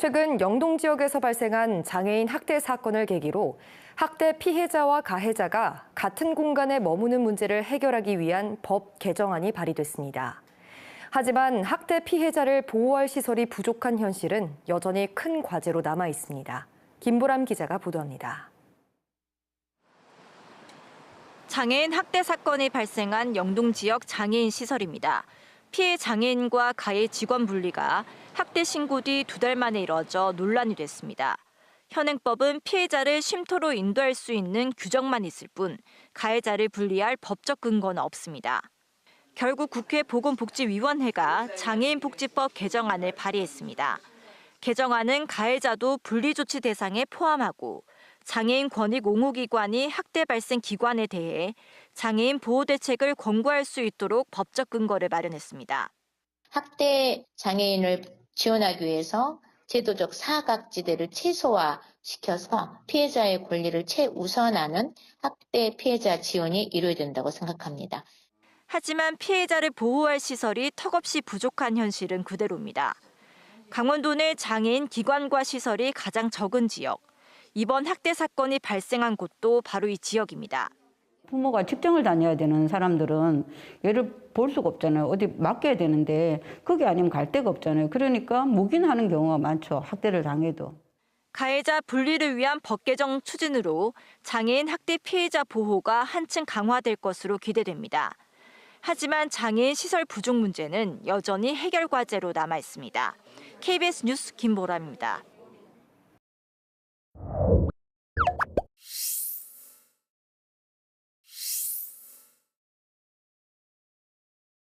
최근 영동 지역에서 발생한 장애인 학대 사건을 계기로 학대 피해자와 가해자가 같은 공간에 머무는 문제를 해결하기 위한 법 개정안이 발의됐습니다. 하지만 학대 피해자를 보호할 시설이 부족한 현실은 여전히 큰 과제로 남아 있습니다. 김보람 기자가 보도합니다. 장애인 학대 사건이 발생한 영동 지역 장애인 시설입니다. 피해 장애인과 가해 직원 분리가 학대 신고 뒤 두 달 만에 이뤄져 논란이 됐습니다. 현행법은 피해자를 쉼터로 인도할 수 있는 규정만 있을 뿐 가해자를 분리할 법적 근거는 없습니다. 결국 국회 보건복지위원회가 장애인복지법 개정안을 발의했습니다. 개정안은 가해자도 분리조치 대상에 포함하고 장애인 권익 옹호 기관이 학대 발생 기관에 대해 장애인 보호 대책을 권고할 수 있도록 법적 근거를 마련했습니다. 학대 장애인을 지원하기 위해서 제도적 사각지대를 최소화시켜서 피해자의 권리를 최우선하는 학대 피해자 지원이 이루어야 된다고 생각합니다. 하지만 피해자를 보호할 시설이 턱없이 부족한 현실은 그대로입니다. 강원도 내 장애인 기관과 시설이 가장 적은 지역. 이번 학대 사건이 발생한 곳도 바로 이 지역입니다. 부모가 직장을 다녀야 되는 사람들은 얘를 볼 수가 없잖아요. 어디 맡겨야 되는데 그게 아니면 갈 데가 없잖아요. 그러니까 묵인하는 경우가 많죠. 학대를 당해도. 가해자 분리를 위한 법 개정 추진으로 장애인 학대 피해자 보호가 한층 강화될 것으로 기대됩니다. 하지만 장애인 시설 부족 문제는 여전히 해결 과제로 남아 있습니다. KBS 뉴스 김보라입니다.